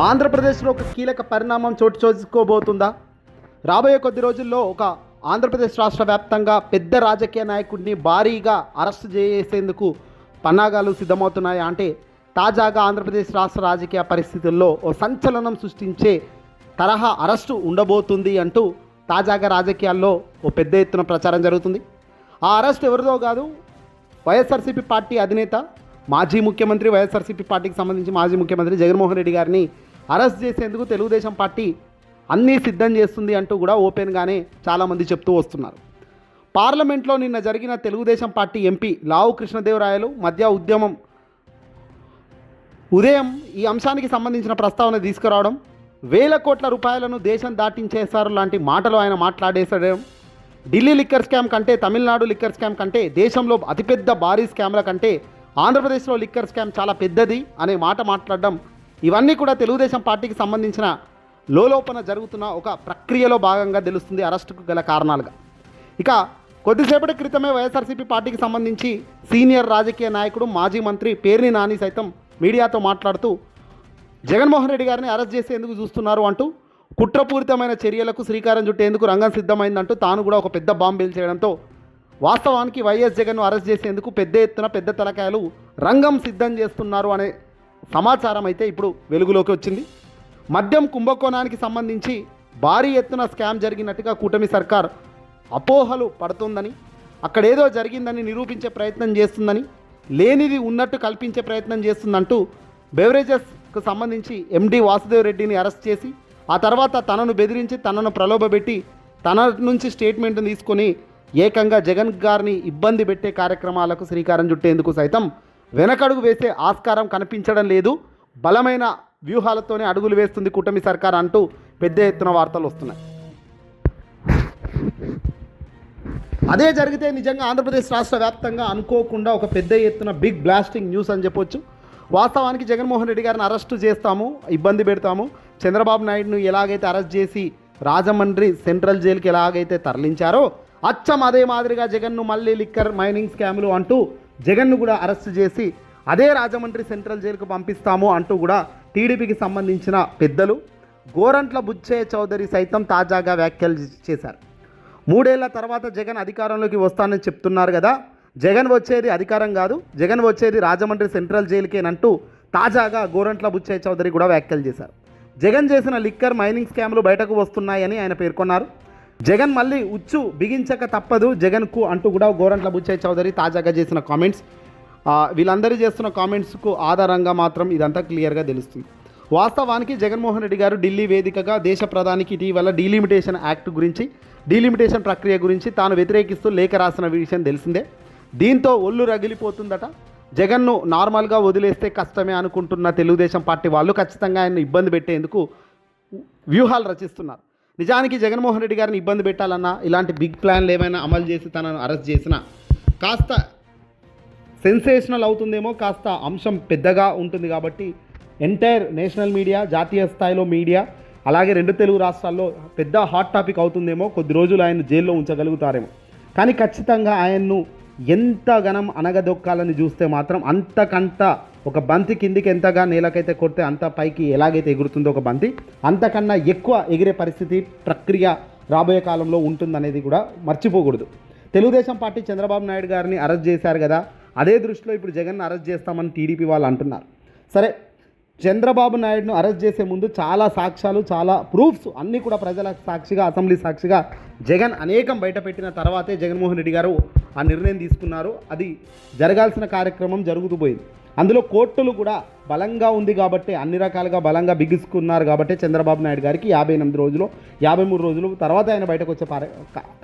ఆంధ్రప్రదేశ్లో ఒక కీలక పరిణామం చోటు చేసుకోబోతుందా? రాబోయే కొద్ది రోజుల్లో ఒక ఆంధ్రప్రదేశ్ రాష్ట్ర వ్యాప్తంగా పెద్ద రాజకీయ నాయకుడిని భారీగా అరెస్ట్ చేసేందుకు పన్నాగాలు సిద్ధమవుతున్నాయా? అంటే తాజాగా ఆంధ్రప్రదేశ్ రాష్ట్ర రాజకీయ పరిస్థితుల్లో ఓ సంచలనం సృష్టించే తరహా అరెస్టు ఉండబోతుంది అంటూ తాజాగా రాజకీయాల్లో ఓ పెద్ద ఎత్తున ప్రచారం జరుగుతుంది. ఆ అరెస్ట్ ఎవరిదో కాదు వైఎస్ఆర్సీపీ పార్టీ అధినేత మాజీ ముఖ్యమంత్రి వైఎస్ఆర్సీపీ పార్టీకి సంబంధించి మాజీ ముఖ్యమంత్రి జగన్మోహన్ రెడ్డి గారిని అరెస్ట్ చేసేందుకు తెలుగుదేశం పార్టీ అన్నీ సిద్ధం చేస్తుంది అంటూ కూడా ఓపెన్గానే చాలామంది చెప్తూ వస్తున్నారు. పార్లమెంట్లో నిన్న జరిగిన తెలుగుదేశం పార్టీ ఎంపీ లావు కృష్ణదేవరాయలు మధ్య ఉద్యమం ఉదయం ఈ అంశానికి సంబంధించిన ప్రస్తావన తీసుకురావడం వేల కోట్ల రూపాయలను దేశం దాటించేశారు లాంటి మాటలు ఆయన మాట్లాడేసడం ఢిల్లీ లిక్కర్ స్కామ్ కంటే తమిళనాడు లిక్కర్ స్కామ్ కంటే దేశంలో అతిపెద్ద భారీ స్కామ్ల కంటే ఆంధ్రప్రదేశ్లో లిక్కర్ స్కామ్ చాలా పెద్దది అనే మాట మాట్లాడడం ఇవన్నీ కూడా తెలుగుదేశం పార్టీకి సంబంధించిన లోలోపన జరుగుతున్న ఒక ప్రక్రియలో భాగంగా తెలుస్తుంది అరెస్టుకు గల కారణాలుగా. ఇక కొద్దిసేపటి క్రితమే వైఎస్ఆర్సీపీ పార్టీకి సంబంధించి సీనియర్ రాజకీయ నాయకుడు మాజీ మంత్రి పేర్ని నాని సైతం మీడియాతో మాట్లాడుతూ జగన్మోహన్ రెడ్డి గారిని అరెస్ట్ చేసేందుకు చూస్తున్నారు అంటూ కుట్రపూరితమైన చర్యలకు శ్రీకారం చుట్టేందుకు రంగం సిద్ధమైందంటూ తాను కూడా ఒక పెద్ద బాంబు చేయడంతో వాస్తవానికి వైఎస్ జగన్ను అరెస్ట్ చేసేందుకు పెద్ద ఎత్తున పెద్ద తలకాయలు రంగం సిద్ధం చేస్తున్నారు అనే సమాచారం అయితే ఇప్పుడు వెలుగులోకి వచ్చింది. మద్యం కుంభకోణానికి సంబంధించి భారీ ఎత్తున స్కామ్ జరిగినట్టుగా కూటమి సర్కార్ అపోహలు పడుతుందని అక్కడేదో జరిగిందని నిరూపించే ప్రయత్నం చేస్తుందని లేనిది ఉన్నట్టు కల్పించే ప్రయత్నం చేస్తుందంటూ బెవరేజెస్కు సంబంధించి ఎండి వాసుదేవ్ రెడ్డిని అరెస్ట్ చేసి ఆ తర్వాత తనను బెదిరించి తనను ప్రలోభపెట్టి తన నుంచి స్టేట్మెంట్ తీసుకొని ఏకంగా జగన్ గారిని ఇబ్బంది పెట్టే కార్యక్రమాలకు శ్రీకారం చుట్టేందుకు సైతం వెనకడుగు వేసే ఆస్కారం కనిపించడం లేదు. బలమైన వ్యూహాలతోనే అడుగులు వేస్తుంది కూటమి సర్కార్ అంటూ పెద్ద ఎత్తున వార్తలు వస్తున్నాయి. అదే జరిగితే నిజంగా ఆంధ్రప్రదేశ్ రాష్ట్ర వ్యాప్తంగా అనుకోకుండా ఒక పెద్ద ఎత్తున బిగ్ బ్లాస్టింగ్ న్యూస్ అని చెప్పొచ్చు. వాస్తవానికి జగన్మోహన్ రెడ్డి గారిని అరెస్టు చేస్తాము ఇబ్బంది పెడతాము. చంద్రబాబు నాయుడును ఎలాగైతే అరెస్ట్ చేసి రాజమండ్రి సెంట్రల్ జైలుకి ఎలాగైతే తరలించారో అచ్చం అదే మాదిరిగా జగన్ను మళ్ళీ లిక్కర్ మైనింగ్ స్కాములు అంటూ జగన్ను కూడా అరెస్ట్ చేసి అదే రాజమండ్రి సెంట్రల్ జైలుకు పంపిస్తాము అంటూ కూడా టీడీపీకి సంబంధించిన పెద్దలు గోరంట్ల బుచ్చయ్య చౌదరి సైతం తాజాగా వ్యాఖ్యలు చేశారు. మూడేళ్ళ తర్వాత జగన్ అధికారంలోకి వస్తానని చెప్తున్నారు కదా జగన్ వచ్చేది అధికారం కాదు జగన్ వచ్చేది రాజమండ్రి సెంట్రల్ జైలుకేనంటూ తాజాగా గోరంట్ల బుచ్చయ్య చౌదరి కూడా వ్యాఖ్యలు చేశారు. జగన్ చేసిన లిక్కర్ మైనింగ్ స్కామ్లు బయటకు వస్తున్నాయని ఆయన పేర్కొన్నారు. జగన్ మళ్ళీ ఉచ్చు బిగించక తప్పదు. జగన్కు అంటూ కూడా గోరంట్ల బుచ్చయ్య చౌదరి తాజాగా చేసిన కామెంట్స్ వీళ్ళందరూ చేస్తున్న కామెంట్స్కు ఆధారంగా మాత్రం ఇదంతా క్లియర్గా తెలుస్తుంది. వాస్తవానికి జగన్మోహన్ రెడ్డి గారు ఢిల్లీ వేదికగా దేశ ప్రధానికి ఇటీవల డీలిమిటేషన్ యాక్ట్ గురించి డీలిమిటేషన్ ప్రక్రియ గురించి తాను వ్యతిరేకిస్తూ లేఖ రాసిన విషయం తెలిసిందే. దీంతో ఒళ్ళు రగిలిపోతుందట. జగన్ను నార్మల్గా వదిలేస్తే కష్టమే అనుకుంటున్న తెలుగుదేశం పార్టీ వాళ్ళు ఖచ్చితంగా ఆయన ఇబ్బంది పెట్టేందుకు వ్యూహాలు రచిస్తున్నారు. నిజానికి జగన్మోహన్ రెడ్డి గారిని ఇబ్బంది పెట్టాలన్నా ఇలాంటి బిగ్ ప్లాన్లు ఏమైనా అమలు చేసి తనను అరెస్ట్ చేసినా కాస్త సెన్సేషనల్ అవుతుందేమో కాస్త అంశం పెద్దగా ఉంటుంది కాబట్టి ఎంటైర్ నేషనల్ మీడియా జాతీయ స్థాయిలో మీడియా అలాగే రెండు తెలుగు రాష్ట్రాల్లో పెద్ద హాట్ టాపిక్ అవుతుందేమో కొద్ది రోజులు ఆయన జైల్లో ఉంచగలుగుతారేమో. కానీ ఖచ్చితంగా ఆయన్ను ఎంత గణం అనగదొక్కాలని చూస్తే మాత్రం అంతకంత ఒక బంతి కిందికి ఎంతగా నేలకైతే కొడితే అంత పైకి ఎలాగైతే ఎగురుతుందో ఒక బంతి అంతకన్నా ఎక్కువ ఎగిరే పరిస్థితి ప్రక్రియ రాబోయే కాలంలో ఉంటుందనేది కూడా మర్చిపోకూడదు. తెలుగుదేశం పార్టీ చంద్రబాబు నాయుడు గారిని అరెస్ట్ చేశారు కదా అదే దృష్టిలో ఇప్పుడు జగన్ అరెస్ట్ చేస్తామని టీడీపీ వాళ్ళు అంటున్నారు. సరే చంద్రబాబు నాయుడును అరెస్ట్ చేసే ముందు చాలా సాక్ష్యాలు చాలా ప్రూఫ్స్ అన్నీ కూడా ప్రజల సాక్షిగా అసెంబ్లీ సాక్షిగా జగన్ అనేకం బయటపెట్టిన తర్వాతే జగన్మోహన్ రెడ్డి గారు ఆ నిర్ణయం తీసుకున్నారు అది జరగాల్సిన కార్యక్రమం జరుగుతూ పోయింది. అందులో కోర్టులు కూడా బలంగా ఉంది కాబట్టి అన్ని రకాలుగా బలంగా బిగుసుకున్నారు కాబట్టి చంద్రబాబు నాయుడు గారికి యాభై ఎనిమిది రోజులు యాభై మూడు రోజులు తర్వాత ఆయన బయటకు వచ్చే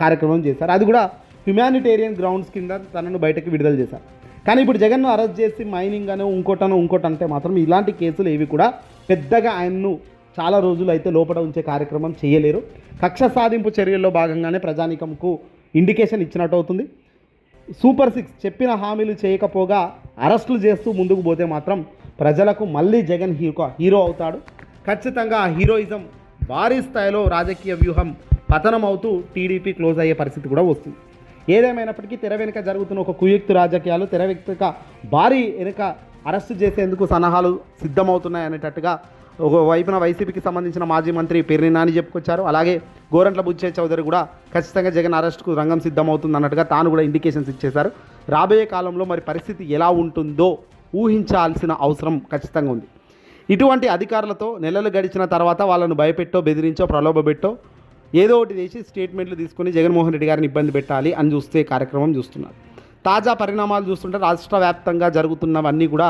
కార్యక్రమం చేశారు. అది కూడా హ్యుమానిటేరియన్ గ్రౌండ్స్ కింద తనను బయటకు విడుదల చేశారు. కానీ ఇప్పుడు జగన్ను అరెస్ట్ చేసి మైనింగ్ అనో ఇంకోటనో ఇంకోటి అంటే మాత్రం ఇలాంటి కేసులు ఏవి కూడా పెద్దగా ఆయన్ను చాలా రోజులు అయితే లోపల ఉంచే కార్యక్రమం చేయలేరు. కక్ష సాధింపు చర్యల్లో భాగంగానే ప్రజానీకంకు ఇండికేషన్ ఇచ్చినట్టు అవుతుంది. సూపర్ సిక్స్ చెప్పిన హామీలు చేయకపోగా అరెస్టులు చేస్తూ ముందుకు పోతే మాత్రం ప్రజలకు మళ్ళీ జగన్ హీరో హీరో అవుతాడు. ఖచ్చితంగా ఆ హీరోయిజం భారీ స్థాయిలో రాజకీయ వ్యూహం పతనం అవుతూ టీడీపీ క్లోజ్ అయ్యే పరిస్థితి కూడా వస్తుంది. ఏదేమైనప్పటికీ తెర వెనుక జరుగుతున్న ఒక కుయుక్తి రాజకీయాలు తెర వెనుక భారీ వెనుక అరెస్టు చేసేందుకు సన్నాహాలు సిద్ధమవుతున్నాయి అనేటట్టుగా ఒక వైపున వైసీపీకి సంబంధించిన మాజీ మంత్రి పేర్ని నాని చెప్పుకొచ్చారు. అలాగే గోరంట్ల బుచ్చే చౌదరి కూడా ఖచ్చితంగా జగన్ అరెస్ట్కు రంగం సిద్ధమవుతుంది అన్నట్టుగా తాను కూడా ఇండికేషన్స్ ఇచ్చేశారు. రాబోయే కాలంలో మరి పరిస్థితి ఎలా ఉంటుందో ఊహించాల్సిన అవసరం ఖచ్చితంగా ఉంది. ఇటువంటి అధికారులతో నెలలు గడిచిన తర్వాత వాళ్ళను భయపెట్టో బెదిరించో ప్రలోభపెట్టో ఏదో ఒకటి చేసి స్టేట్మెంట్లు తీసుకుని జగన్మోహన్ రెడ్డి గారిని ఇబ్బంది పెట్టాలి అని చూస్తే కార్యక్రమం చూస్తున్నారు. తాజా పరిణామాలు చూస్తుంటే రాష్ట్ర వ్యాప్తంగా జరుగుతున్నవన్నీ కూడా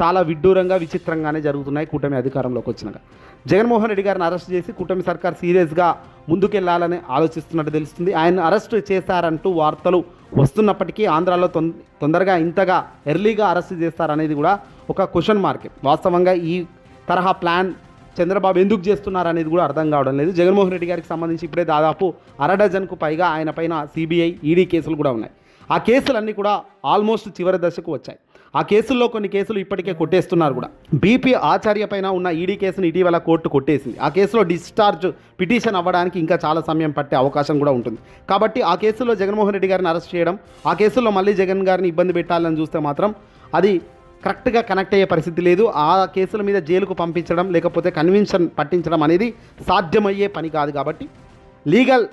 చాలా విడ్డూరంగా విచిత్రంగానే జరుగుతున్నాయి కూటమి అధికారంలోకి వచ్చినాక. జగన్మోహన్ రెడ్డి గారిని అరెస్ట్ చేసి కూటమి సర్కార్ సీరియస్గా ముందుకెళ్ళాలని ఆలోచిస్తున్నట్టు తెలుస్తుంది. ఆయన అరెస్ట్ చేశారంటూ వార్తలు వస్తున్నప్పటికీ ఆంధ్రాలో తొం తొందరగా ఇంతగా ఎర్లీగా అరెస్ట్ చేస్తారనేది కూడా ఒక క్వశ్చన్ మార్క్. వాస్తవంగా ఈ తరహా ప్లాన్ చంద్రబాబు ఎందుకు చేస్తున్నారు అనేది కూడా అర్థం కావడం లేదు. జగన్మోహన్ రెడ్డి గారికి సంబంధించి ఇప్పుడే దాదాపు అర డజన్కు పైగా ఆయన పైన సిబిఐ ఈడీ కేసులు కూడా ఉన్నాయి. ఆ కేసులన్నీ కూడా ఆల్మోస్ట్ చివరి దశకు వచ్చాయి. ఆ కేసుల్లో కొన్ని కేసులు ఇప్పటికే కొట్టేస్తున్నారు కూడా. బీపీ ఆచార్య పైన ఉన్న ఈడీ కేసును ఇటీవల కోర్టు కొట్టేసింది. ఆ కేసులో డిశ్చార్జ్ పిటిషన్ అవ్వడానికి ఇంకా చాలా సమయం పట్టే అవకాశం కూడా ఉంటుంది. కాబట్టి ఆ కేసులో జగన్మోహన్ రెడ్డి గారిని అరెస్ట్ చేయడం ఆ కేసులో మళ్ళీ జగన్ గారిని ఇబ్బంది పెట్టాలని చూస్తే మాత్రం అది కరెక్ట్గా కనెక్ట్ అయ్యే పరిస్థితి లేదు. ఆ కేసుల మీద జైలుకు పంపించడం లేకపోతే కన్విన్షన్ పట్టించడం అనేది సాధ్యమయ్యే పని కాదు కాబట్టి లీగల్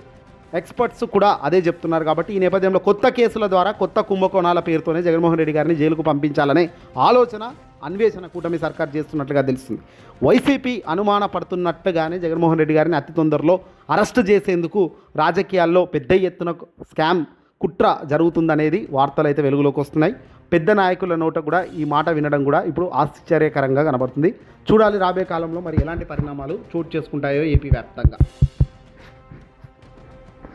ఎక్స్పర్ట్స్ కూడా అదే చెప్తున్నారు కాబట్టి ఈ నేపథ్యంలో కొత్త కేసుల ద్వారా కొత్త కుంభకోణాల పేరుతోనే జగన్మోహన్ రెడ్డి గారిని జైలుకు పంపించాలనే ఆలోచన అన్వేషణ కూటమి సర్కార్ చేస్తున్నట్లుగా తెలుస్తుంది. వైసీపీ అనుమాన పడుతున్నట్టుగానే జగన్మోహన్ రెడ్డి గారిని అతి తొందరలో అరెస్ట్ చేసేందుకు రాజకీయాల్లో పెద్ద ఎత్తున స్కామ్ కుట్ర జరుగుతుందనేది వార్తలు అయితే వెలుగులోకి వస్తున్నాయి. పెద్ద నాయకుల నోట కూడా ఈ మాట వినడం కూడా ఇప్పుడు ఆశ్చర్యకరంగా కనబడుతుంది. చూడాలి రాబోయే కాలంలో మరి ఎలాంటి పరిణామాలు చోటు చేసుకుంటాయో ఏపీ వ్యాప్తంగా.